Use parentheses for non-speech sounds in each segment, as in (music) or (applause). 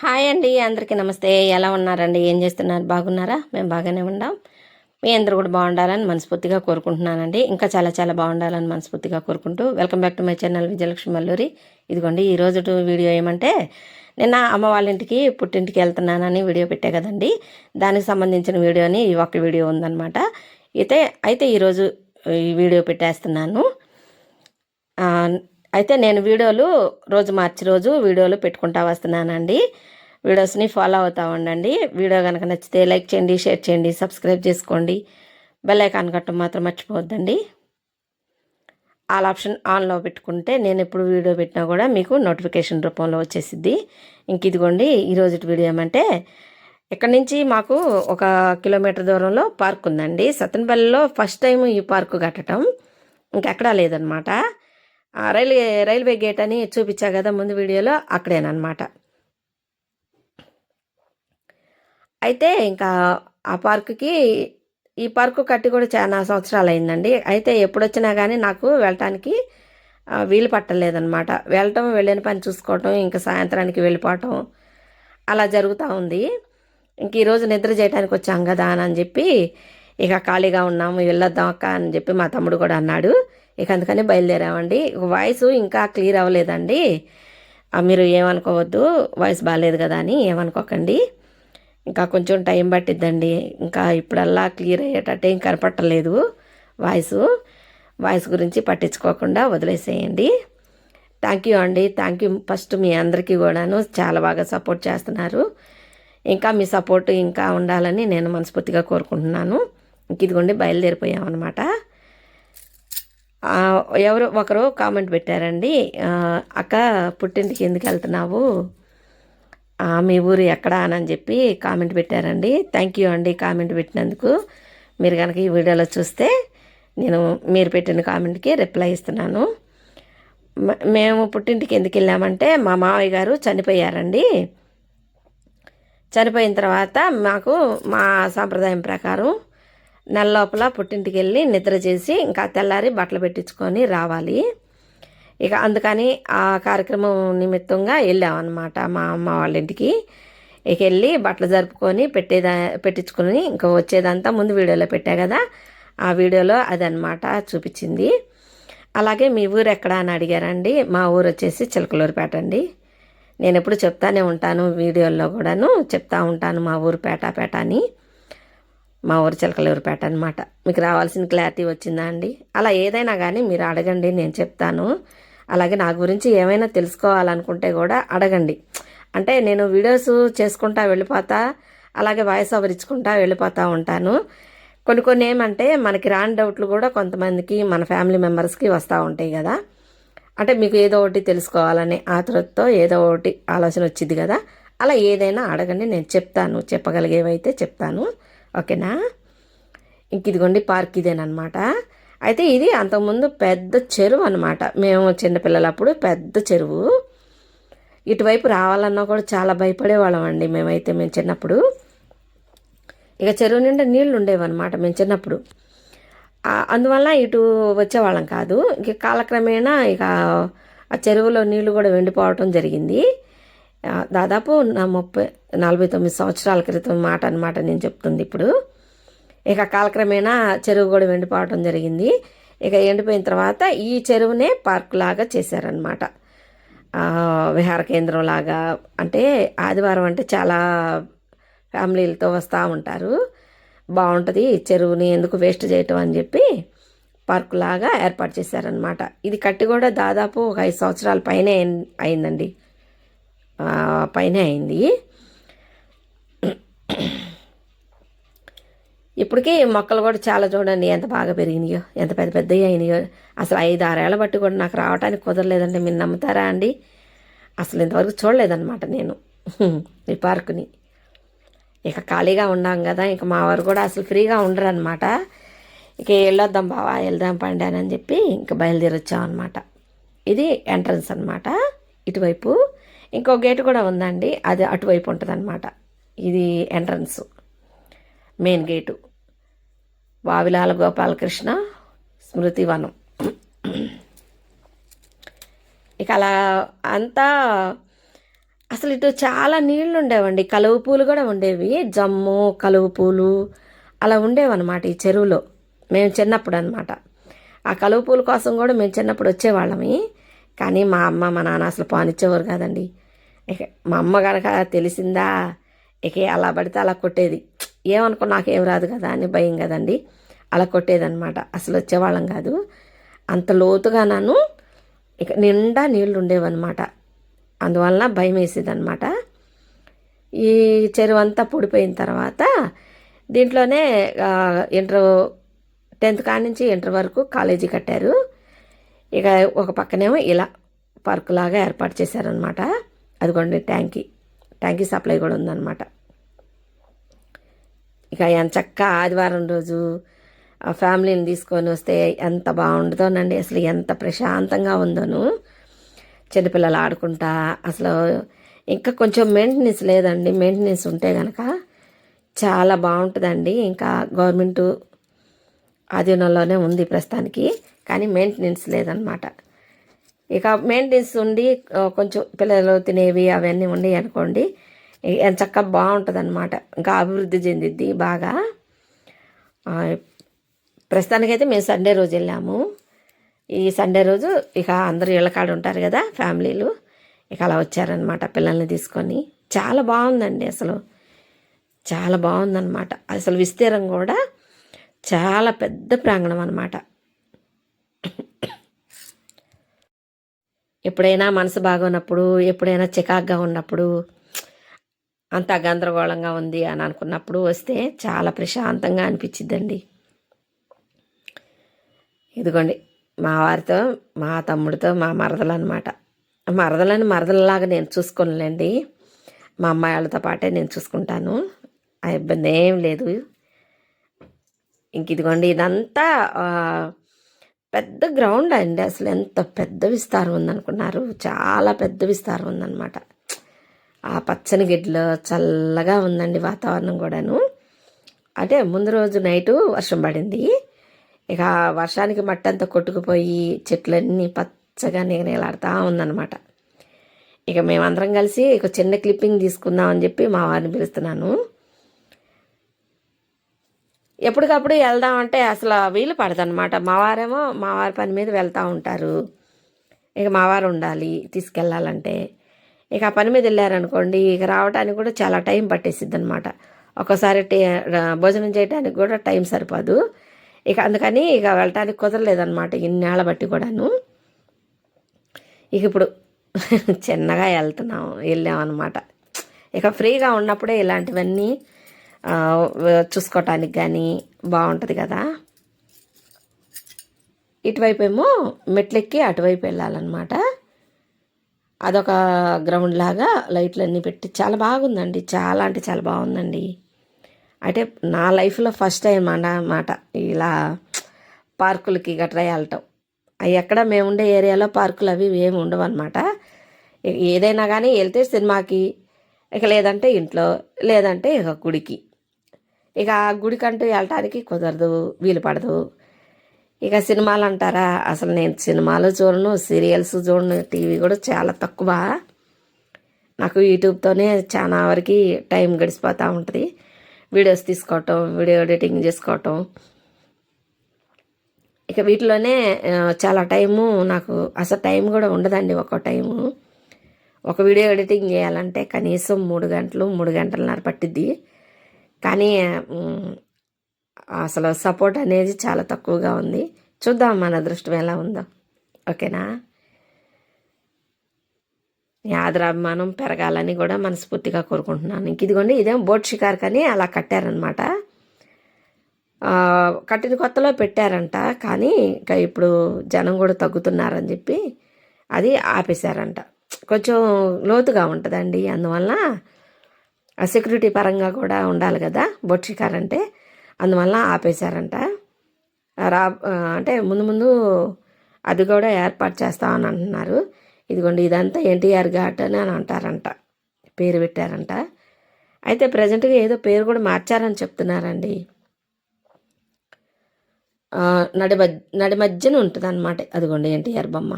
Hi అండి అందరికీ నమస్తే. ఎలా ఉన్నారండి? ఏం చేస్తున్నారు? బాగున్నారా? మేము బాగానే ఉన్నాం. మీ అందరూ కూడా బాగుండాలని మనస్ఫూర్తిగా కోరుకుంటున్నానండి. ఇంకా చాలా చాలా బాగుండాలని మనస్ఫూర్తిగా కోరుకుంటూ welcome back to my channel Vijayalakshmi Malluri. ఇదిగోండి ఈ రోజు వీడియో ఏమంటే నిన్న అమ్మ వాళ్ళ ఇంటికి పుట్టింటికి వెళ్తున్నానని వీడియో పెట్టే కదండి. దానికి సంబంధించిన వీడియోని ఈ ఒక్క వీడియో ఉందన్నమాట. అయితే అయితే ఈరోజు ఈ వీడియో పెట్టేస్తున్నాను. అయితే నేను వీడియోలు రోజు మార్చి రోజు వీడియోలు పెట్టుకుంటా వస్తున్నానండి. వీడియోస్ని ఫాలో అవుతా ఉండండి. వీడియో కనుక నచ్చితే లైక్ చేయండి షేర్ చేయండి సబ్స్క్రైబ్ చేసుకోండి. బెల్ ఐకాన్ కట్టడం మాత్రం మర్చిపోవద్దండి. ఆల్ ఆప్షన్ ఆన్లో పెట్టుకుంటే నేను ఎప్పుడు వీడియో పెట్టినా కూడా మీకు నోటిఫికేషన్ రూపంలో వచ్చేసిద్ది. ఇంక ఇదిగోండి ఈరోజు వీడియో ఏమంటే ఇక్కడ నుంచి మాకు ఒక కిలోమీటర్ దూరంలో పార్క్ ఉందండి. సత్తెనపల్లిలో ఫస్ట్ టైం ఈ పార్కు కట్టడం ఇంకెక్కడా లేదనమాట. రైల్వే రైల్వే గేట్ అని చూపించా కదా ముందు వీడియోలో అక్కడేనమాట అయితే ఇంకా ఆ పార్కుకి ఈ పార్కు కట్టి కూడా చాలా సంవత్సరాలు అయిందండి అయితే ఎప్పుడొచ్చినా కానీ నాకు వెళ్ళటానికి వీలు పట్టలేదనమాట వెళ్ళటం వెళ్ళిన పని చూసుకోవటం ఇంకా సాయంత్రానికి వెళ్ళిపోవటం అలా జరుగుతూ ఉంది. ఇంక ఈరోజు నిద్ర చేయడానికి వచ్చాం కదా అని చెప్పి ఇక ఖాళీగా ఉన్నాము వెళ్ళొద్దాం అక్క అని చెప్పి మా తమ్ముడు కూడా అన్నాడు. ఇక అందుకని బయలుదేరామండి. వాయిస్ ఇంకా క్లియర్ అవ్వలేదండి. మీరు ఏమనుకోవద్దు వాయిస్ బాగాలేదు కదా అని ఏమనుకోకండి. ఇంకా కొంచెం టైం పట్టిద్దండి. ఇంకా ఇప్పుడల్లా క్లియర్ అయ్యేటట్టు ఏం కనపట్టలేదు వాయిస్ వాయిస్ గురించి పట్టించుకోకుండా వదిలేసేయండి. థ్యాంక్ యూ అండి. థ్యాంక్ యూ ఫస్ట్ మీ అందరికీ కూడాను చాలా బాగా సపోర్ట్ చేస్తున్నారు. ఇంకా మీ సపోర్ట్ ఇంకా ఉండాలని నేను మనస్ఫూర్తిగా కోరుకుంటున్నాను. ఇంక ఇదిగోండి బయలుదేరిపోయామన్నమాట. ఎవరు ఒకరు కామెంట్ పెట్టారండి. అక్క పుట్టింటికి ఎందుకు వెళ్తున్నావు? మీ ఊరు ఎక్కడా అని చెప్పి కామెంట్ పెట్టారండి. థ్యాంక్ యూ అండి కామెంట్ పెట్టినందుకు. మీరు కనుక ఈ వీడియోలో చూస్తే నేను మీరు పెట్టిన కామెంట్కి రిప్లై ఇస్తున్నాను. మేము పుట్టింటికి ఎందుకు వెళ్ళామంటే మా మావయ్య గారు చనిపోయారండి. చనిపోయిన తర్వాత మాకు మా సాంప్రదాయం ప్రకారం నెల లోపల పుట్టింటికి వెళ్ళి నిద్ర చేసి ఇంకా తెల్లారి బట్టలు పెట్టించుకొని రావాలి. ఇక అందుకని ఆ కార్యక్రమం నిమిత్తంగా వెళ్ళామన్నమాట మా అమ్మ వాళ్ళ ఇంటికి. ఇక వెళ్ళి బట్టలు జరుపుకొని పెట్టేదా పెట్టించుకొని ఇంకా వచ్చేదంతా ముందు వీడియోలో పెట్టా కదా ఆ వీడియోలో అదనమాట చూపించింది. అలాగే మీ ఊరు ఎక్కడ అని అడిగారండి. మా ఊరు వచ్చేసి చిలకలూరుపేట అండి. నేను ఎప్పుడు చెప్తానే ఉంటాను వీడియోల్లో కూడాను చెప్తా ఉంటాను మా ఊరు పేట పేట అని. మా ఊరు చిలకలూరుపేట అనమాట మీకు రావాల్సిన క్లారిటీ వచ్చిందా అండి? అలా ఏదైనా కానీ మీరు అడగండి నేను చెప్తాను. అలాగే నా గురించి ఏమైనా తెలుసుకోవాలనుకుంటే కూడా అడగండి. అంటే నేను వీడియోస్ చేసుకుంటా వెళ్ళిపోతా అలాగే వాయిస్ ఓవర్ ఇచ్చుకుంటా వెళ్ళిపోతూ ఉంటాను. కొన్ని కొన్ని ఏమంటే మనకి రాని డౌట్లు కూడా కొంతమందికి మన ఫ్యామిలీ మెంబర్స్కి వస్తూ ఉంటాయి కదా. అంటే మీకు ఏదో ఒకటి తెలుసుకోవాలనే ఆతృతతో ఏదో ఒకటి ఆలోచన వచ్చింది కదా. అలా ఏదైనా అడగండి నేను చెప్తాను. చెప్పగలిగేవైతే చెప్తాను. ఓకేనా? ఇంక ఇదిగోండి పార్క్ ఇదేనమాట అయితే ఇది అంతకుముందు పెద్ద చెరువు అనమాట మేము చిన్నపిల్లలప్పుడు పెద్ద చెరువు. ఇటువైపు రావాలన్నా కూడా చాలా భయపడేవాళ్ళం అండి మేమైతే మేము చిన్నప్పుడు. ఇక చెరువు నిండా నీళ్ళు ఉండేవన్నమాట మేము చిన్నప్పుడు. అందువల్ల ఇటు వచ్చేవాళ్ళం కాదు. ఇక కాలక్రమేణా ఇక ఆ చెరువులో నీళ్ళు కూడా వెండిపోవటం జరిగింది. దాదాపు నా ముప్పై నలభై తొమ్మిది సంవత్సరాల క్రితం మాట అనమాట నేను చెప్తుంది ఇప్పుడు. ఇక కాలక్రమేణా చెరువు కూడా వెండిపోవటం జరిగింది. ఇక ఎండిపోయిన తర్వాత ఈ చెరువునే పార్క్ లాగా చేశారనమాట విహార కేంద్రం లాగా. అంటే ఆదివారం అంటే చాలా ఫ్యామిలీలతో వస్తూ ఉంటారు. బాగుంటుంది చెరువుని ఎందుకు వేస్ట్ చేయటం అని చెప్పి పార్క్ లాగా ఏర్పాటు చేశారనమాట ఇది కట్టి కూడా దాదాపు ఒక ఐదు సంవత్సరాల పైనే అయిందండి. పైనే అయింది. ఇప్పటికీ మొక్కలు కూడా చాలా చూడండి ఎంత బాగా పెరిగినాయో ఎంత పెద్ద పెద్దవి అయినాయో. అసలు ఐదు ఆరేళ్ళ బట్టి కూడా నాకు రావడానికి కుదరలేదండి మీరు నమ్ముతారా అండి? అసలు ఇంతవరకు చూడలేదన్నమాట నేను ఈ పార్కుని. ఇక ఖాళీగా ఉన్నాం కదా ఇక మా వారు కూడా అసలు ఫ్రీగా ఉండరు అనమాట ఇక వెళ్ళొద్దాం బావా వెళ్దాం పండి అని చెప్పి ఇంక బయలుదేరి వచ్చామన్నమాట ఇది ఎంట్రన్స్ అనమాట ఇటువైపు ఇంకో గేటు కూడా ఉందండి. అది అటువైపు ఉంటుంది ఇది entrance main gate. Vavilala Gopalakrishna స్మృతి వనం. ఇక అలా అంతా అసలు ఇటు చాలా నీళ్ళు ఉండేవండి. కలువ పూలు కూడా ఉండేవి. జమ్ము కలువ పూలు అలా ఉండేవన్నమాట ఈ చెరువులో. మేము చిన్నప్పుడు అనమాట ఆ కలువ పూల కోసం కూడా మేము చిన్నప్పుడు వచ్చేవాళ్ళమి కానీ మా అమ్మ మా నాన్న అసలు పానిచ్చేవారు కాదండి. ఇక మా అమ్మ కనుక తెలిసిందా ఇక అలా పడితే అలా కొట్టేది. ఏమనుకో నాకేం రాదు కదా అని భయం కదండి. అలా కొట్టేదనమాట అసలు వచ్చేవాళ్ళం కాదు. అంత లోతుగా నన్ను ఇక నిండా నీళ్ళు ఉండేవన్నమాట. అందువలన భయం వేసేదన్నమాట. ఈ చెరువు అంతా పొడిపోయిన తర్వాత దీంట్లోనే ఇంటర్ టెన్త్ కాడి నుంచి ఇంటర్ వరకు కాలేజీ కట్టారు. ఇక ఒక పక్కనేమో ఇలా పార్కు లాగా ఏర్పాటు చేశారనమాట అదిగోండి ట్యాంకీ ట్యాంకీ సప్లై కూడా ఉందన్నమాట. ఇక ఎంత చక్క ఆదివారం రోజు ఆ ఫ్యామిలీని తీసుకొని వస్తే ఎంత బాగుంటుందోనండి అసలు ఎంత ప్రశాంతంగా ఉందోను. చిన్నపిల్లలు ఆడుకుంటా అసలు ఇంకా కొంచెం మెయింటెనెన్స్ లేదండి. మెయింటెనెన్స్ ఉంటే కనుక చాలా బాగుంటుందండి. ఇంకా గవర్నమెంట్ ఆధీనంలోనే ఉంది ప్రస్తుతానికి. కానీ మెయింటెనెన్స్ లేదనమాట ఇక మెయింటెనెన్స్ ఉండి కొంచెం పిల్లలు తినేవి అవన్నీ ఉన్నాయి అనుకోండి చక్కగా బాగుంటుంది అనమాట ఇంకా అభివృద్ధి చెందిద్ది బాగా. ప్రస్తుతానికైతే మేము సండే రోజు వెళ్ళాము. ఈ సండే రోజు ఇక అందరూ ఇళ్ళకాడ ఉంటారు కదా ఫ్యామిలీలు. ఇక అలా వచ్చారనమాట పిల్లల్ని తీసుకొని. చాలా బాగుందండి అసలు. చాలా బాగుందన్నమాట. అసలు విస్తీర్ణం కూడా చాలా పెద్ద ప్రాంగణం అనమాట ఎప్పుడైనా మనసు బాగున్నప్పుడు ఎప్పుడైనా చికాగ్గా ఉన్నప్పుడు అంత గందరగోళంగా ఉంది అని అనుకున్నప్పుడు వస్తే చాలా ప్రశాంతంగా అనిపించిద్దండి ఇదిగోండి మా వారితో మా తమ్ముడితో మా మరదలు అనమాట మరదలని మరదలలాగా నేను చూసుకోనులేండి. మా అమ్మాయి వాళ్ళతో పాటే నేను చూసుకుంటాను. ఆ ఇబ్బంది ఏం లేదు. ఇంక ఇదిగోండి ఇదంతా పెద్ద గ్రౌండ్ అండి. అసలు ఎంత పెద్ద విస్తారం ఉందనుకున్నారు. చాలా పెద్ద విస్తారం ఉందన్నమాట. ఆ పచ్చని గిడ్లు చల్లగా ఉందండి వాతావరణం కూడాను. అంటే ముందు రోజు నైటు వర్షం పడింది. ఇక వర్షానికి మట్టి అంతా కొట్టుకుపోయి చెట్లన్నీ పచ్చగా నీగనీలాడుతూ ఉందన్నమాట. ఇక మేమందరం కలిసి ఒక చిన్న క్లిప్పింగ్ తీసుకుందాం అని చెప్పి మా వారిని పిలుస్తున్నాను. ఎప్పటికప్పుడు వెళ్దామంటే అసలు వీలు పడదనమాట మావారేమో మావారి పని మీద వెళ్తూ ఉంటారు. ఇక మావారు ఉండాలి తీసుకెళ్ళాలంటే. ఇక ఆ పని మీద వెళ్ళారనుకోండి ఇక రావడానికి కూడా చాలా టైం పట్టేసిద్ది అనమాట ఒక్కోసారి టే భోజనం చేయడానికి కూడా టైం సరిపోదు. ఇక అందుకని ఇక వెళ్ళటానికి కుదరలేదన్నమాట ఇన్నేళ్ళ బట్టి కూడాను. ఇక ఇప్పుడు (laughs) చిన్నగా వెళ్తున్నాం వెళ్ళామన్నమాట. ఇక ఫ్రీగా ఉన్నప్పుడే ఇలాంటివన్నీ చూసుకోవటానికి కానీ బాగుంటుంది కదా. ఇటువైపు ఏమో మెట్లెక్కి అటువైపు వెళ్ళాలన్నమాట. అదొక గ్రౌండ్ లాగా లైట్లన్నీ పెట్టి చాలా బాగుందండి. చాలా అంటే చాలా బాగుందండి. అంటే నా లైఫ్లో ఫస్ట్ టైం అన్నమాట ఇలా పార్కులకి గట్రా వెళ్ళటం. అవి ఎక్కడ మేము ఉండే ఏరియాలో పార్కులు అవి ఏమి ఉండవు అనమాట ఏదైనా కానీ వెళ్తే సినిమాకి ఇక లేదంటే ఇంట్లో లేదంటే ఇక గుడికి. ఇక గుడికంటూ వెళ్ళటానికి కుదరదు వీలు పడదు. ఇక సినిమాలు అంటారా? అసలు నేను సినిమాలు చూడను సీరియల్స్ చూడను టీవీ కూడా చాలా తక్కువ. నాకు యూట్యూబ్తోనే చాలా వరకు టైం గడిచిపోతూ ఉంటుంది. వీడియోస్ తీసుకోవటం వీడియో ఎడిటింగ్ చేసుకోవటం. ఇక వీటిలోనే చాలా టైము నాకు అసలు టైం కూడా ఉండదండి ఒక టైము. ఒక వీడియో ఎడిటింగ్ చేయాలంటే కనీసం మూడు గంటలు మూడు గంటలన్నర పట్టిద్ది. కానీ అసలు సపోర్ట్ అనేది చాలా తక్కువగా ఉంది. చూద్దాం మన అదృష్టం ఎలా ఉందో. ఓకేనా? యాదరాభిమానం ఆదరాభిమానం పెరగాలని కూడా మనస్ఫూర్తిగా కోరుకుంటున్నాను. ఇంక ఇదిగోండి ఇదేం బోట్ షికార్ కానీ అలా కట్టారనమాట కట్టిన కొత్తలో పెట్టారంట కానీ ఇంకా ఇప్పుడు జనం కూడా తగ్గుతున్నారని చెప్పి అది ఆపేశారంట. కొంచెం లోతుగా ఉంటుందండి. అందువల్ల సెక్యూరిటీ పరంగా కూడా ఉండాలి కదా. బొట్ అంటే అందువల్ల ఆపేశారంట. రా అంటే ముందు ముందు అది కూడా ఏర్పాటు చేస్తామని అంటున్నారు. ఇదిగోండి ఇదంతా ఎన్టీఆర్ ఘాట్ అని అని అంటారంట. పేరు పెట్టారంట. అయితే ప్రజెంట్గా ఏదో పేరు కూడా మార్చారని చెప్తున్నారండి. నడి మధ్య నడి మధ్యన ఉంటుంది అనమాట అదిగోండి ఎన్టీఆర్ బొమ్మ.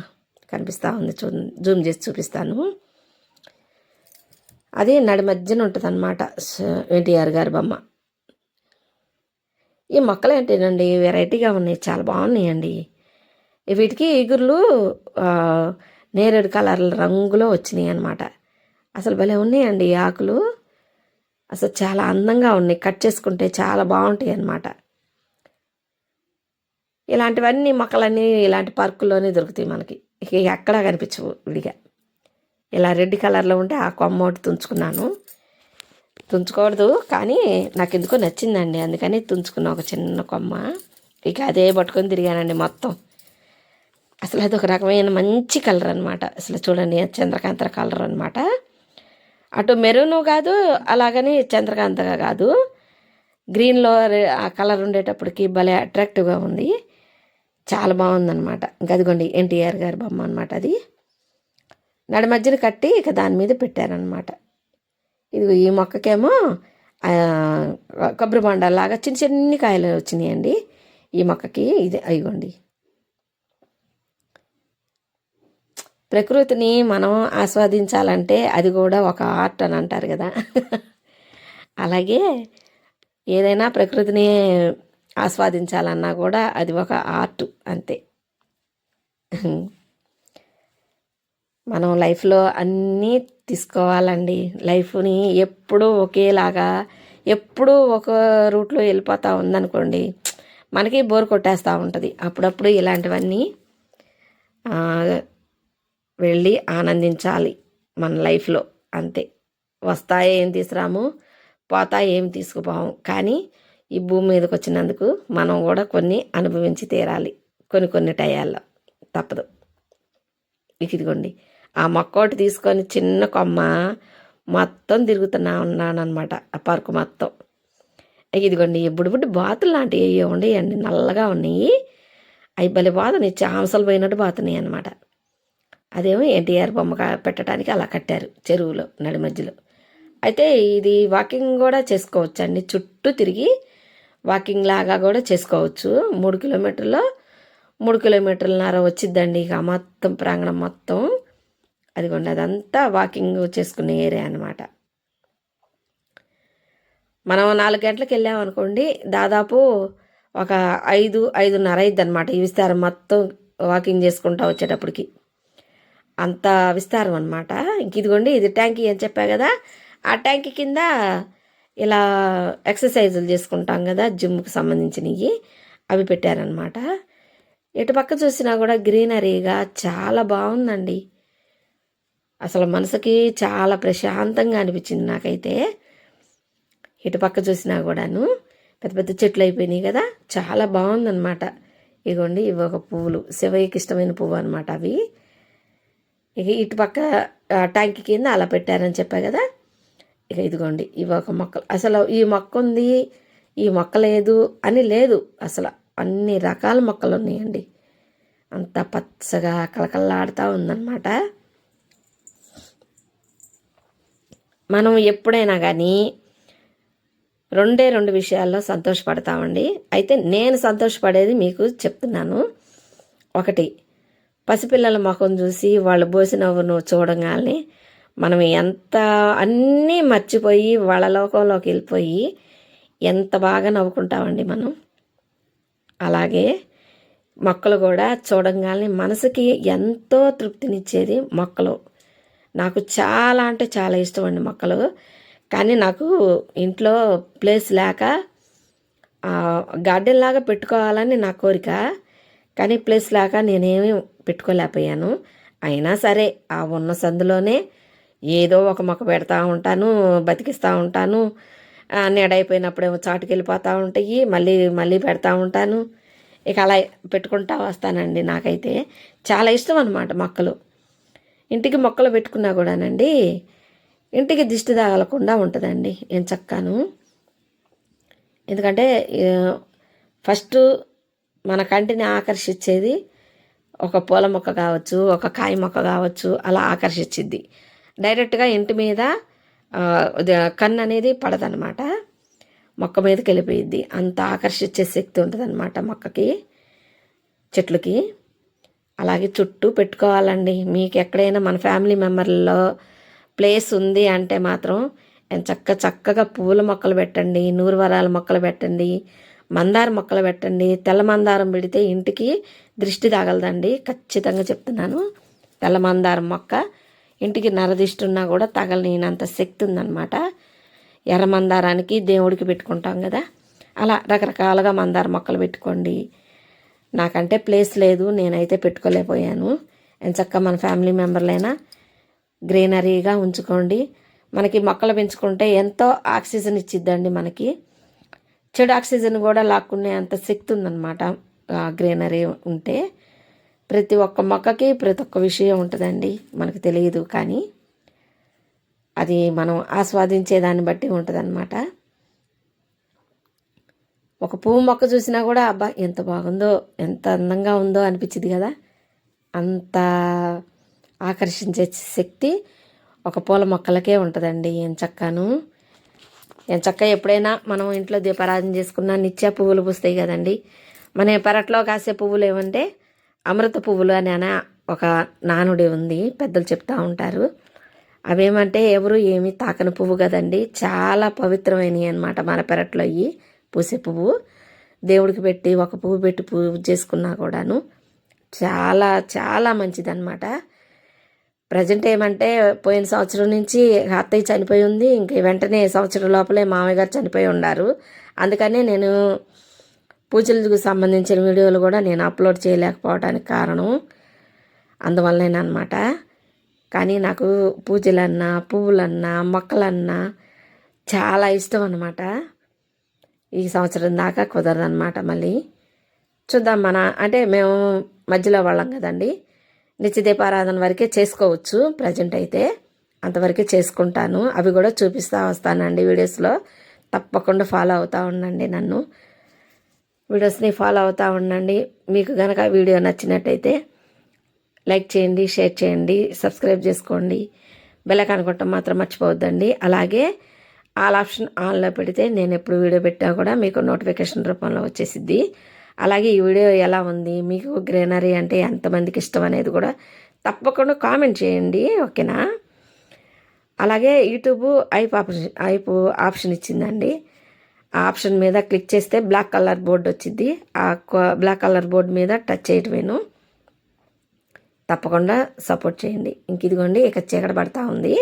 కనిపిస్తూ ఉంది చూ జూమ్ చేసి చూపిస్తాను. అది నడి మధ్యన ఉంటుంది అనమాట ఎన్టీఆర్ గారి బొమ్మ. ఈ మొక్కలు ఏంటండి వెరైటీగా ఉన్నాయి. చాలా బాగున్నాయండి. వీటికి ఎగురులు నేరేడు కలర్ రంగులో వచ్చినాయి అనమాట అసలు భలే ఉన్నాయండి ఈ ఆకులు. అసలు చాలా అందంగా ఉన్నాయి. కట్ చేసుకుంటే చాలా బాగుంటాయి అన్నమాట. ఇలాంటివన్నీ మొక్కలన్నీ ఇలాంటి పార్కుల్లోనే దొరుకుతాయి మనకి. ఇక ఎక్కడా కనిపించవు విడిగా. ఇలా రెడ్ కలర్లో ఉంటే ఆ కొమ్మ ఒకటి తుంచుకున్నాను. తుంచుకూడదు కానీ నాకు ఎందుకో నచ్చిందండి. అందుకని తుంచుకున్న ఒక చిన్న కొమ్మ. ఇక అదే పట్టుకొని తిరిగానండి మొత్తం. అసలు అది ఒక రకమైన మంచి కలర్ అనమాట అసలు చూడండి చంద్రకాంత కలర్ అనమాట అటు మెరూను కాదు అలాగని చంద్రకాంతగా కాదు. గ్రీన్లో ఆ కలర్ ఉండేటప్పటికి భలే అట్రాక్టివ్గా ఉంది. చాలా బాగుందన్నమాట. ఇంకా ఎన్టీఆర్ గారి బొమ్మ అనమాట అది. నడి మధ్యన కట్టి ఇక దాని మీద పెట్టారనమాట ఇది ఈ మొక్కకేమో కొబ్బరి బొండాలాగా చిన్న చిన్ని కాయలు వచ్చినాయండి. ఈ మొక్కకి ఇది అయ్యండి ప్రకృతిని మనం ఆస్వాదించాలంటే అది కూడా ఒక ఆర్ట్ అని అంటారు కదా. అలాగే ఏదైనా ప్రకృతిని ఆస్వాదించాలన్నా కూడా అది ఒక ఆర్ట్ అంతే. మనం లైఫ్లో అన్నీ తీసుకోవాలండి. లైఫ్ని ఎప్పుడూ ఒకేలాగా ఎప్పుడూ ఒక రూట్లో వెళ్ళిపోతూ ఉందనుకోండి మనకి బోర్ కొట్టేస్తూ ఉంటుంది. అప్పుడప్పుడు ఇలాంటివన్నీ వెళ్ళి ఆనందించాలి మన లైఫ్లో. అంతే. వస్తాయి ఏం తీసుకురాము పోతా ఏం తీసుకుపోము. కానీ ఈ భూమి మీదకి వచ్చినందుకు మనం కూడా కొన్ని అనుభవించి తీరాలి. కొన్ని కొన్ని టయాల్లో. తప్పదు. ఇదిగోండి. ఆ మొక్క ఒకటి తీసుకొని చిన్న కొమ్మ మొత్తం తిరుగుతున్నా ఉన్నానమాట ఆ పార్కు మొత్తం. ఇదిగోండి ఈ బుడి బుడ్డి బాతులు లాంటివి ఏవో ఉండేయండి నల్లగా ఉన్నాయి. అవి భలే బాతున్నాయి చాంసలు పోయినట్టు బాతున్నాయి అనమాట అదేమో ఎన్టీఆర్ బొమ్మ పెట్టడానికి అలా కట్టారు చెరువులో నడి మధ్యలో. అయితే ఇది వాకింగ్ కూడా చేసుకోవచ్చు అండి చుట్టూ తిరిగి వాకింగ్ లాగా కూడా చేసుకోవచ్చు. మూడు కిలోమీటర్లో మూడు కిలోమీటర్లన్నర వచ్చిద్దండి ఇక మొత్తం ప్రాంగణం మొత్తం. అదిగోండి అదంతా వాకింగ్ చేసుకునే ఏరియా అనమాట మనం నాలుగు గంటలకు వెళ్ళామనుకోండి దాదాపు ఒక ఐదు ఐదున్నర అయింది అనమాట ఈ విస్తారం మొత్తం వాకింగ్ చేసుకుంటా వచ్చేటప్పటికి. అంత విస్తారం అనమాట ఇంక ఇదిగోండి ఇది ట్యాంకీ అని చెప్పా కదా ఆ ట్యాంకీ కింద ఇలా ఎక్సర్సైజులు చేసుకుంటాం కదా జిమ్కి సంబంధించినవి అవి పెట్టారనమాట ఎటు పక్క చూసినా కూడా గ్రీనరీగా చాలా బాగుందండి. అసలు మనసుకి చాలా ప్రశాంతంగా అనిపించింది నాకైతే. ఇటు పక్క చూసినా కూడాను పెద్ద పెద్ద చెట్లు అయిపోయినాయి కదా. చాలా బాగుందన్నమాట. ఇగోండి ఇవి ఒక పువ్వులు. శివయ్యకి ఇష్టమైన పువ్వు అనమాట అవి. ఇక ఇటుపక్క ఆ, ట్యాంక్ కింద అలా పెట్టారని చెప్పా కదా. ఇక ఇదిగోండి ఇవి ఒక మొక్కలు. అసలు ఈ మొక్క ఉంది ఈ మొక్క లేదు అని లేదు. అసలు అన్ని రకాల మొక్కలు ఉన్నాయండి. అంత పచ్చగా కలకల్లాడుతూ ఉందన్నమాట. మనం ఎప్పుడైనా కానీ రెండే రెండు విషయాల్లో సంతోషపడతామండి. అయితే నేను సంతోషపడేది మీకు చెప్తున్నాను. ఒకటి పసిపిల్లల ముఖం చూసి వాళ్ళు బోసి నవ్వును చూడగానే మనం ఎంత అన్నీ మర్చిపోయి వాళ్ళ లోకంలోకి వెళ్ళిపోయి ఎంత బాగా నవ్వుకుంటామండి మనం. అలాగే మొక్కలు కూడా చూడంగానే మనసుకి ఎంతో తృప్తినిచ్చేది మొక్కలు. నాకు చాలా అంటే చాలా ఇష్టం అండి మొక్కలు. కానీ నాకు ఇంట్లో ప్లేస్ లేక గార్డెన్ లాగా పెట్టుకోవాలని నా కోరిక. కానీ ప్లేస్ లేక నేనేమి పెట్టుకోలేకపోయాను. అయినా సరే ఆ ఉన్న సందులోనే ఏదో ఒక మొక్క పెడతా ఉంటాను బతికిస్తూ ఉంటాను. ఆ, నీడైపోయినప్పుడేమో చాటుకి వెళ్ళిపోతూ ఉంటాయి మళ్ళీ మళ్ళీ పెడతా ఉంటాను. ఇక అలా పెట్టుకుంటా వస్తానండి నాకైతే. చాలా ఇష్టం అనమాట మొక్కలు. ఇంటికి మొక్కలు పెట్టుకున్నా కూడానండి ఇంటికి దిష్టి తాగలకుండా ఉంటుందండి ఏం చక్కాను. ఎందుకంటే ఫస్ట్ మన కంటిని ఆకర్షించేది ఒక పూల మొక్క కావచ్చు ఒక కాయ మొక్క కావచ్చు అలా ఆకర్షించిద్ది డైరెక్ట్గా ఇంటి మీద కన్ను అనేది పడదనమాట. మొక్క మీదకి వెళ్ళిపోయిద్ది. అంత ఆకర్షించే శక్తి ఉంటుందన్నమాట మొక్కకి చెట్లకి. అలాగే చుట్టూ పెట్టుకోవాలండి. మీకు ఎక్కడైనా మన ఫ్యామిలీ మెంబర్లలో ప్లేస్ ఉంది అంటే మాత్రం చక్క చక్కగా పూల మొక్కలు పెట్టండి నూరువరాల మొక్కలు పెట్టండి మందార మొక్కలు పెట్టండి. తెల్ల మందారం పెడితే ఇంటికి దృష్టి తగలదండి. ఖచ్చితంగా చెప్తున్నాను. తెల్ల మందారం మొక్క ఇంటికి నరదిష్టి ఉన్నా కూడా తగలనినంత శక్తి ఉందన్నమాట ఎర్ర మందారానికి దేవుడికి పెట్టుకుంటాం కదా. అలా రకరకాలుగా మందార మొక్కలు పెట్టుకోండి. నాకంటే ప్లేస్ లేదు నేనైతే పెట్టుకోలేకపోయాను. ఎంచక్క మన ఫ్యామిలీ మెంబర్లైనా గ్రీనరీగా ఉంచుకోండి. మనకి మొక్కలు పెంచుకుంటే ఎంతో ఆక్సిజన్ ఇచ్చిద్దండి మనకి. చెడు ఆక్సిజన్ కూడా లాక్కునే అంత శక్తి ఉందన్నమాట గ్రీనరీ ఉంటే. ప్రతి ఒక్క మొక్కకి ప్రతి ఒక్క విషయం ఉంటుందండి మనకు తెలియదు కానీ. అది మనం ఆస్వాదించే దాన్ని బట్టి ఉంటుందన్నమాట. ఒక పువ్వు మొక్క చూసినా కూడా అబ్బా ఎంత బాగుందో ఎంత అందంగా ఉందో అనిపించింది కదా. అంత ఆకర్షించే శక్తి ఒక పూల మొక్కలకే ఉంటుందండి ఏం చక్కను ఏం చక్క ఎప్పుడైనా మనం ఇంట్లో దీపారాధన చేసుకున్న నిత్య పువ్వులు పూస్తాయి కదండి. మన పెరట్లో కాసే పువ్వులు ఏమంటే అమృత పువ్వులు అని అనే ఒక నానుడి ఉంది పెద్దలు చెప్తా ఉంటారు. అవేమంటే ఎవరు ఏమీ తాకని పువ్వు కదండి చాలా పవిత్రమైనవి అనమాట మన పెరట్లో అయ్యి పూసే పువ్వు. దేవుడికి పెట్టి ఒక పువ్వు పెట్టి పూజ చేసుకున్నా కూడాను చాలా చాలా మంచిదన్నమాట. ప్రజెంట్ ఏమంటే పోయిన సంవత్సరం నుంచి అత్తయ్య చనిపోయి ఉంది. ఇంక వెంటనే సంవత్సరం లోపలే మామయ్య గారు చనిపోయి ఉన్నారు అందుకనే నేను పూజలకు సంబంధించిన వీడియోలు కూడా నేను అప్లోడ్ చేయలేకపోవడానికి కారణం అందువల్లనేనమాట కానీ నాకు పూజలన్నా పువ్వులన్నా మొక్కలన్నా చాలా ఇష్టం అనమాట ఈ సంవత్సరం దాకా కుదరదనమాట మళ్ళీ. చూద్దాం మన అంటే మేము మధ్యలో వాళ్ళం కదండి. నిత్యదీపారాధన వరకే చేసుకోవచ్చు ప్రజెంట్ అయితే. అంతవరకే చేసుకుంటాను. అవి కూడా చూపిస్తూ వస్తానండి వీడియోస్లో. తప్పకుండా ఫాలో అవుతూ ఉండండి నన్ను. వీడియోస్ని ఫాలో అవుతూ ఉండండి. మీకు కనుక వీడియో నచ్చినట్టయితే లైక్ చేయండి షేర్ చేయండి సబ్స్క్రైబ్ చేసుకోండి. బెల్ కొట్టడం మాత్రం మర్చిపోవద్దండి. అలాగే ఆల్ ఆప్షన్ ఆన్లో పెడితే నేను ఎప్పుడు వీడియో పెట్టినా కూడా మీకు నోటిఫికేషన్ రూపంలో వచ్చేసిద్ది. అలాగే ఈ వీడియో ఎలా ఉంది? మీకు గ్రీనరీ అంటే ఎంతమందికి ఇష్టం అనేది కూడా తప్పకుండా కామెంట్ చేయండి. ఓకేనా? అలాగే యూట్యూబ్ ఐప్ ఆప్షన్ ఐప్ ఆప్షన్ ఇచ్చిందండి. ఆ ఆప్షన్ మీద క్లిక్ చేస్తే బ్లాక్ కలర్ బోర్డు వచ్చింది ఆ బ్లాక్ కలర్ బోర్డు మీద టచ్ చేయటమేను. తప్పకుండా సపోర్ట్ చేయండి. ఇంక ఇదిగోండి ఇక చీకట పడతా ఉంది.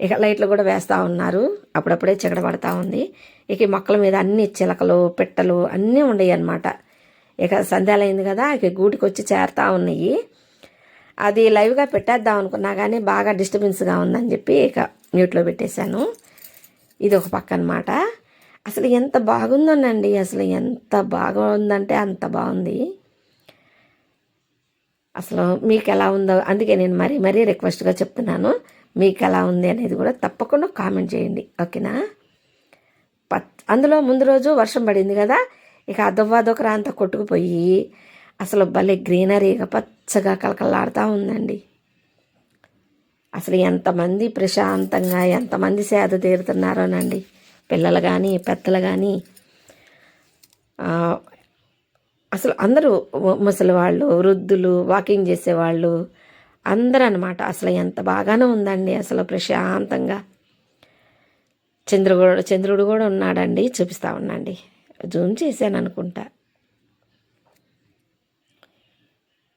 ఇక లైట్లు కూడా వేస్తూ ఉన్నారు. అప్పుడప్పుడే చీకట పడతా ఉంది. ఇక ఈ మొక్కల మీద అన్ని చిలకలు పిట్టలు అన్నీ ఉన్నాయి అనమాట ఇక సంధ్యాలైంది కదా ఇక గూటికి వచ్చి చేరుతూ ఉన్నాయి. అది లైవ్గా పెట్టేద్దాం అనుకున్నా కానీ బాగా డిస్టర్బెన్స్గా ఉందని చెప్పి ఇక మ్యూట్లో పెట్టేశాను. ఇది ఒక పక్క అనమాట అసలు ఎంత బాగుందోనండి అసలు ఎంత బాగుందంటే అంత బాగుంది. అసలు మీకు ఎలా ఉందో అందుకే నేను మరీ మరీ రిక్వెస్ట్గా చెప్తున్నాను. మీకు ఎలా ఉంది అనేది కూడా తప్పకుండా కామెంట్ చేయండి. ఓకేనా? పత్ అందులో ముందు రోజు వర్షం పడింది కదా ఇక అదవ్వదొకరా అంతా కొట్టుకుపోయి అసలు భలే గ్రీనరీగా పచ్చగా కలకలాడుతూ ఉందండి. అసలు ఎంతమంది ప్రశాంతంగా ఎంతమంది సేద తీరుతున్నారోనండి. పిల్లలు కానీ పెద్దలు కానీ అసలు అందరూ ముసలి వాళ్ళు వృద్ధులు వాకింగ్ చేసేవాళ్ళు అందరూ అనమాట అసలు ఎంత బాగానే ఉందండి అసలు ప్రశాంతంగా. చంద్రుడు చంద్రుడు కూడా ఉన్నాడండి. చూపిస్తా ఉన్నాండి. జూమ్ చేశాను అనుకుంటా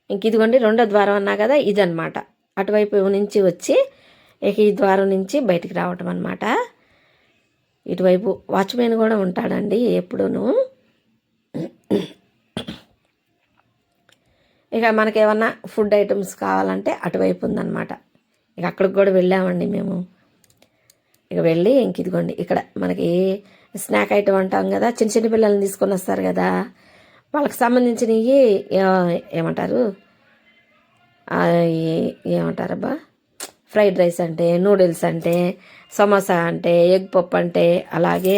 ఇంక ఇదిగోండి రెండో ద్వారం అన్నా కదా ఇదనమాట అటువైపు నుంచి వచ్చి ఇక ఈ ద్వారం నుంచి బయటికి రావటం అనమాట ఇటువైపు వాచ్మెన్ కూడా ఉంటాడండి ఎప్పుడూను. ఇక మనకి ఏమన్నా ఫుడ్ ఐటమ్స్ కావాలంటే అటువైపు ఉందన్నమాట. ఇక అక్కడికి కూడా వెళ్ళామండి మేము. ఇక వెళ్ళి ఇంక ఇదిగోండి ఇక్కడ మనకి స్నాక్ ఐటమ్ అంటాం కదా చిన్న చిన్న పిల్లల్ని తీసుకొని వస్తారు కదా వాళ్ళకి సంబంధించినవి ఏమంటారు? ఏమంటారబ్బా ఫ్రైడ్ రైస్ అంటే నూడిల్స్ అంటే సమోసా అంటే ఎగ్ పప్పు అంటే అలాగే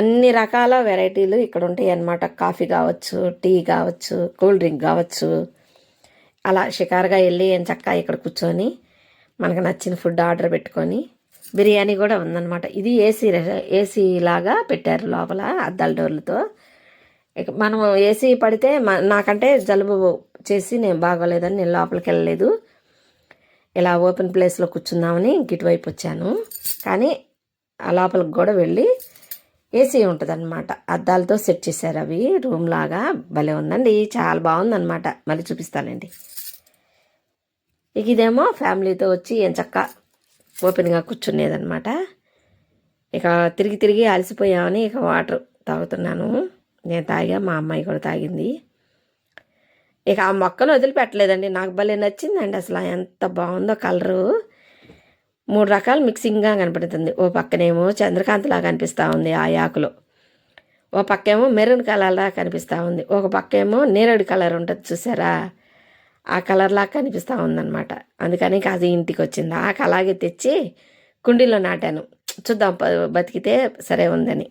అన్ని రకాల వెరైటీలు ఇక్కడ ఉంటాయి అన్నమాట కాఫీ కావచ్చు టీ కావచ్చు కూల్ డ్రింక్ కావచ్చు. అలా షికారుగా వెళ్ళి చక్కగా ఇక్కడ కూర్చొని మనకు నచ్చిన ఫుడ్ ఆర్డర్ పెట్టుకొని బిర్యానీ కూడా ఉందన్నమాట. ఇది ఏసీ ఏసీ లాగా పెట్టారు లోపల అద్దాల డోర్లతో. ఇక మనం ఏసీ పడితే నాకంటే జలుబు చేసి నేను బాగోలేదని నేను లోపలికి వెళ్ళలేదు. ఇలా ఓపెన్ ప్లేస్లో కూర్చుందామని ఇంక ఇటువైపు వచ్చాను. కానీ ఆ లోపలికి కూడా వెళ్ళి ఏసీ ఉంటుంది అనమాట అద్దాలతో సెట్ చేశారు అవి. రూమ్ లాగా భలే ఉందండి. చాలా బాగుందన్నమాట. మళ్ళీ చూపిస్తానండి. ఇక ఇదేమో ఫ్యామిలీతో వచ్చి ఏం చక్క ఓపెన్గా కూర్చునేదనమాట ఇక తిరిగి తిరిగి అలసిపోయామని ఇక వాటర్ తాగుతున్నాను. నేను తాగా మా అమ్మాయి కూడా తాగింది. ఇక ఆ మొక్కను వదిలిపెట్టలేదండి. నాకు భలే నచ్చిందండి అసలు. ఎంత బాగుందో కలరు. మూడు రకాలు మిక్సింగ్గా కనపడుతుంది. ఓ పక్కనేమో చంద్రకాంతలా కనిపిస్తూ ఉంది ఆ యాకులో. ఓ పక్కేమో మెరూన్ కలర్లా కనిపిస్తూ ఉంది. ఒక పక్కేమో నేరేడు కలర్ ఉంటుంది చూసారా? ఆ కలర్లా కనిపిస్తూ ఉందన్నమాట. అందుకని కాదు ఇంటికి వచ్చింది ఆకు అలాగే తెచ్చి కుండీలో నాటాను. చూద్దాం బతికితే సరే ఉందని.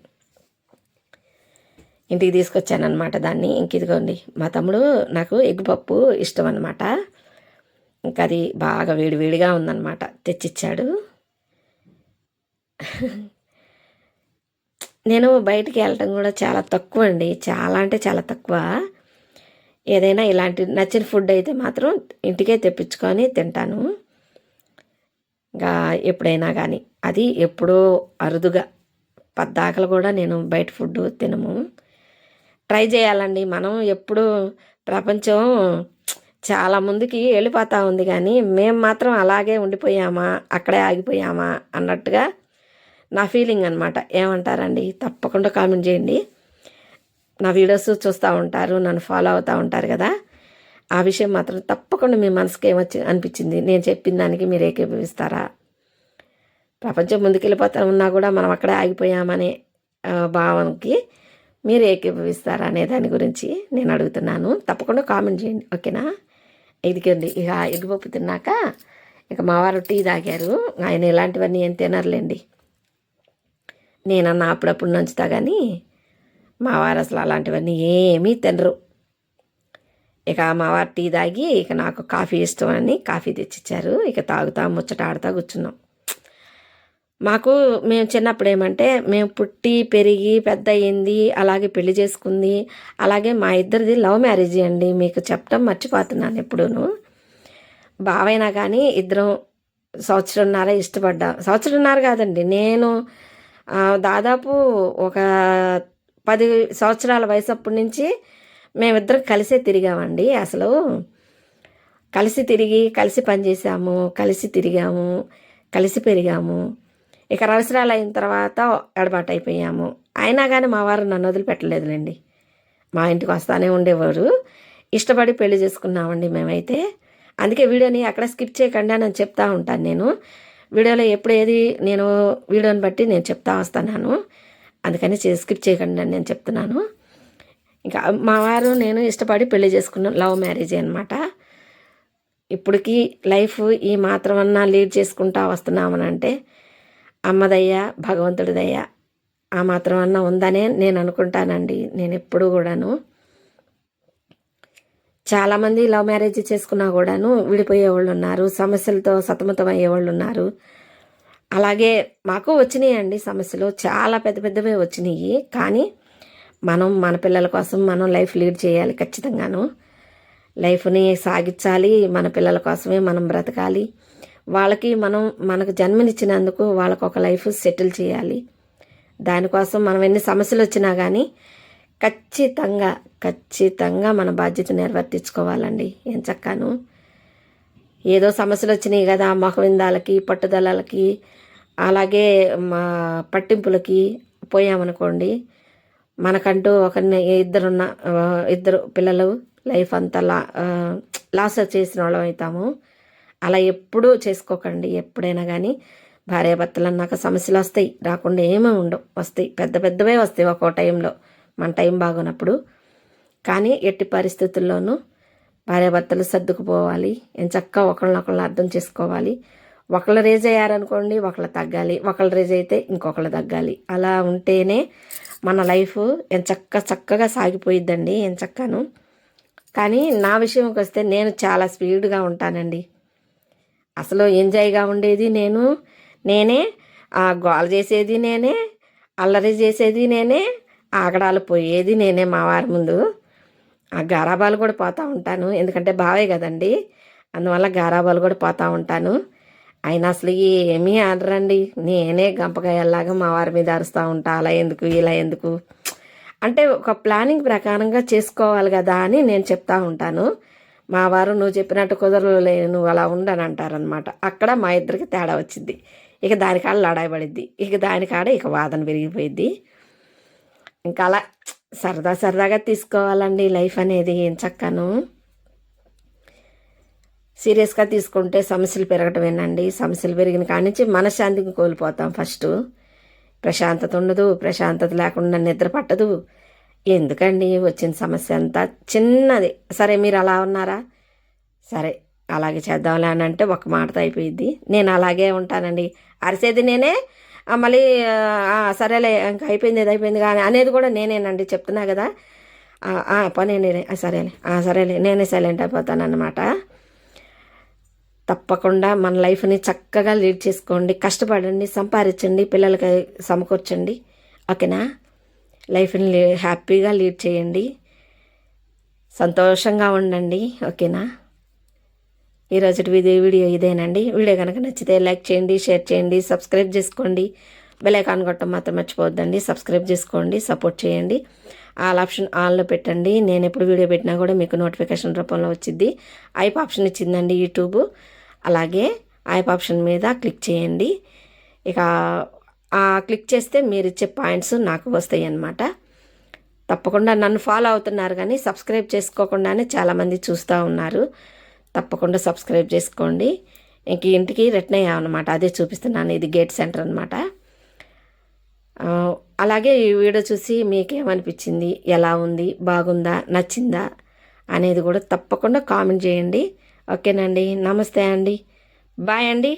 ఇంటికి తీసుకొచ్చాను అనమాట దాన్ని. ఇంక ఇదిగోండి మా తమ్ముడు నాకు ఎగ్ పప్పు ఇష్టం అనమాట ఇంకా అది బాగా వేడివేడిగా ఉందన్నమాట. తెచ్చిచ్చాడు. నేను బయటికి వెళ్ళటం కూడా చాలా తక్కువ అండి. చాలా అంటే చాలా తక్కువ. ఏదైనా ఇలాంటి నచ్చిన ఫుడ్ అయితే మాత్రం ఇంటికే తెప్పించుకొని తింటాను. ఇంకా ఎప్పుడైనా కానీ అది ఎప్పుడో అరుదుగా పద్దాకలు కూడా నేను బయట ఫుడ్ తినము. ట్రై చేయాలండి. మనం ఎప్పుడు ప్రపంచం చాలా ముందుకి వెళ్ళిపోతూ ఉంది కానీ మేము మాత్రం అలాగే ఉండిపోయామా అక్కడే ఆగిపోయామా అన్నట్టుగా నా ఫీలింగ్ అనమాట ఏమంటారండి? తప్పకుండా కామెంట్ చేయండి. నా వీడియోస్ చూస్తూ ఉంటారు నన్ను ఫాలో అవుతూ ఉంటారు కదా. ఆ విషయం మాత్రం తప్పకుండా మీ మనసుకి ఏమొచ్చి అనిపించింది? నేను చెప్పిన దానికి మీరు ఏకీభవిస్తారా? ప్రపంచం ముందుకెళ్ళిపోతా ఉన్నా కూడా మనం అక్కడే ఆగిపోయామనే భావనకి మీరు ఏకీభవిస్తారా అనే దాని గురించి నేను అడుగుతున్నాను. తప్పకుండా కామెంట్ చేయండి. ఓకేనా? ఇదిగండి ఇక ఎగ్గుపప్పు తిన్నాక ఇక మా వారు టీ తాగారు. ఆయన ఇలాంటివన్నీ ఏం తినరులేండి. నేనన్నా అప్పుడప్పుడు నంచుతా కానీ మా వారు అసలు అలాంటివన్నీ ఏమీ తినరు. ఇక మా వారు టీ తాగి ఇక నాకు కాఫీ ఇష్టం అని కాఫీ తెచ్చిచ్చారు. ఇక తాగుతా ముచ్చట ఆడుతా కూర్చున్నాం. మాకు మేము చిన్నప్పుడు ఏమంటే మేము పుట్టి పెరిగి పెద్ద అయింది అలాగే పెళ్ళి చేసుకుంది. అలాగే మా ఇద్దరిది లవ్ మ్యారేజ్ అండి. మీకు చెప్పడం మర్చిపోతున్నాను ఎప్పుడూను. బావైనా కానీ ఇద్దరం సంవత్సరంన్నర ఇష్టపడ్డా. సంవత్సరంన్నర కాదండి. నేను దాదాపు ఒక పది సంవత్సరాల వయసు అప్పటి నుంచి మేమిద్దరం కలిసే తిరిగామండి. అసలు కలిసి తిరిగి కలిసి పనిచేసాము కలిసి తిరిగాము కలిసి పెరిగాము. ఇక అవసరాలు అయిన తర్వాత ఎడబాటు అయిపోయాము అయినా కానీ మా వారు నన్ను వదిలిపెట్టలేదులేండి. మా ఇంటికి వస్తానే ఉండేవారు. ఇష్టపడి పెళ్ళి చేసుకున్నామండి మేమైతే. అందుకే వీడియోని అక్కడ స్కిప్ చేయకండి అని చెప్తా ఉంటాను నేను. వీడియోలో ఎప్పుడు ఏది నేను వీడియోని బట్టి నేను చెప్తా వస్తున్నాను. అందుకని స్కిప్ చేయకండి అని నేను చెప్తున్నాను. ఇంకా మా వారు నేను ఇష్టపడి పెళ్ళి చేసుకున్నాం లవ్ మ్యారేజ్ అనమాట ఇప్పటికీ లైఫ్ ఈ మాత్రమన్నా లీడ్ చేసుకుంటా వస్తున్నామని అంటే అమ్మదయ్య భగవంతుడిదయ్య ఆ మాత్రం అన్న ఉందనే నేను అనుకుంటానండి. నేను ఎప్పుడు కూడాను. చాలామంది లవ్ మ్యారేజ్ చేసుకున్నా కూడాను విడిపోయే వాళ్ళు ఉన్నారు సమస్యలతో సతమతం అయ్యే వాళ్ళు ఉన్నారు. అలాగే మాకు వచ్చినాయండి సమస్యలు చాలా పెద్ద పెద్దవే వచ్చినాయి. కానీ మనం మన పిల్లల కోసం మనం లైఫ్ లీడ్ చేయాలి ఖచ్చితంగాను. లైఫ్ని సాగించాలి మన పిల్లల కోసమే మనం బ్రతకాలి. వాళ్ళకి మనం మనకు జన్మనిచ్చినందుకు వాళ్ళకు ఒక లైఫ్ సెటిల్ చేయాలి. దానికోసం మనం ఎన్ని సమస్యలు వచ్చినా కానీ ఖచ్చితంగా ఖచ్చితంగా మన బాధ్యత నిర్వర్తించుకోవాలండి. ఏం చక్కాను? ఏదో సమస్యలు వచ్చినాయి కదా మొహవిందాలకి పట్టుదలలకి అలాగే మా పట్టింపులకి పోయామనుకోండి మనకంటూ ఒక ఇద్దరున్న ఇద్దరు పిల్లలు లైఫ్ అంతా లా లాస్ చేసిన వాళ్ళం అవుతాము. అలా ఎప్పుడూ చేసుకోకండి. ఎప్పుడైనా కానీ భార్యాభర్తలు అన్నాక సమస్యలు వస్తాయి. రాకుండా ఏమీ ఉండవు. వస్తాయి. పెద్ద పెద్దవే వస్తాయి ఒక్కో టైంలో. మన టైం బాగున్నప్పుడు. కానీ ఎట్టి పరిస్థితుల్లోనూ భార్యాభర్తలు సర్దుకుపోవాలి. ఎంచక్క ఒకళ్ళనొకళ్ళు అర్థం చేసుకోవాలి. ఒకళ్ళు రేజ్ అయ్యారనుకోండి ఒకళ్ళు తగ్గాలి. ఒకళ్ళు రేజ్ అయితే ఇంకొకళ్ళు తగ్గాలి. అలా ఉంటేనే మన లైఫ్ ఎంచక్క చక్కగా సాగిపోయిద్దండి. ఎంచక్కను కానీ నా విషయంకి వస్తే నేను చాలా స్పీడ్గా ఉంటానండి. అసలు ఎంజాయ్గా ఉండేది నేను. నేనే ఆ గోల చేసేది నేనే అల్లరి చేసేది నేనే ఆగడాలు పోయేది నేనే మా వారి ముందు. ఆ గారాబాలు కూడా పోతూ ఉంటాను. ఎందుకంటే బావే కదండి. అందువల్ల గారాబాలు కూడా పోతూ ఉంటాను. ఆయన అసలు ఏమీ ఆడరండి. నేనే గంపకాయల్లాగా మా వారి మీద అరుస్తూ ఉంటా. అలా ఎందుకు ఇలా ఎందుకు? అంటే ఒక ప్లానింగ్ ప్రకారంగా చేసుకోవాలి కదా అని నేను చెప్తా ఉంటాను. మా వారు నువ్వు చెప్పినట్టు కుదరలే నువ్వు అలా ఉండని అంటారనమాట అక్కడ మా ఇద్దరికి తేడా వచ్చింది. ఇక దానికాడ లడాయబడిద్ది ఇక దానికాడ ఇక వాదన పెరిగిపోయిద్ది. ఇంకా అలా సరదా సరదాగా తీసుకోవాలండి లైఫ్ అనేది ఏం చక్కను. సీరియస్గా తీసుకుంటే సమస్యలు పెరగటమేనండి సమస్యలు పెరిగిన కానించి నుంచి మనశ్శాంతిని కోల్పోతాం ఫస్ట్. ప్రశాంతత ఉండదు ప్రశాంతత లేకుండా నిద్ర పట్టదు. ఎందుకండి వచ్చిన సమస్య అంతా? చిన్నది. సరే మీరు అలా ఉన్నారా? సరే అలాగే చేద్దాంలే అని అంటే ఒక మాటతో అయిపోయింది నేను అలాగే ఉంటానండి. అరిసేది నేనే మళ్ళీ సరేలే ఇంకా అయిపోయింది ఇది అయిపోయింది కానీ అనేది కూడా నేనేనండి. చెప్తున్నా కదా. ఆ, పని నేనే సరేలే సరేలే నేనే సైలెంట్ అయిపోతానన్నమాట. తప్పకుండా మన లైఫ్ని చక్కగా లీడ్ చేసుకోండి. కష్టపడండి సంపాదించండి పిల్లలకి సమకూర్చండి. ఓకేనా? లైఫ్ని లీ- హ్యాపీగా లీడ్ చేయండి. సంతోషంగా ఉండండి. ఓకేనా? ఈరోజు వీడియో వీడియో ఇదేనండి. వీడియో కనుక నచ్చితే లైక్ చేయండి షేర్ చేయండి సబ్స్క్రైబ్ చేసుకోండి. బెల్ ఐకాన్ కొట్టడం మాత్రం మర్చిపోవద్దండి. సబ్స్క్రైబ్ చేసుకోండి సపోర్ట్ చేయండి. ఆల్ ఆప్షన్ ఆన్లో పెట్టండి. నేను ఎప్పుడు వీడియో పెట్టినా కూడా మీకు నోటిఫికేషన్ రూపంలో వచ్చింది ఐప్ ఆప్షన్ ఇచ్చిందండి యూట్యూబ్. అలాగే ఐప్ ఆప్షన్ మీద క్లిక్ చేయండి. ఇక క్లిక్ చేస్తే మీరు ఇచ్చే పాయింట్స్ నాకు వస్తాయి అన్నమాట. తప్పకుండా నన్ను ఫాలో అవుతున్నారు కానీ సబ్స్క్రైబ్ చేసుకోకుండానే చాలామంది చూస్తూ ఉన్నారు. తప్పకుండా సబ్స్క్రైబ్ చేసుకోండి. ఇంక ఇంటికి రిటర్న్ అయ్యామన్నమాట అదే చూపిస్తున్నాను. ఇది గేట్ సెంటర్ అనమాట అలాగే ఈ వీడియో చూసి మీకేమనిపించింది? ఎలా ఉంది? బాగుందా? నచ్చిందా? అనేది కూడా తప్పకుండా కామెంట్ చేయండి. ఓకేనండి. నమస్తే అండి. బాయ్ అండి.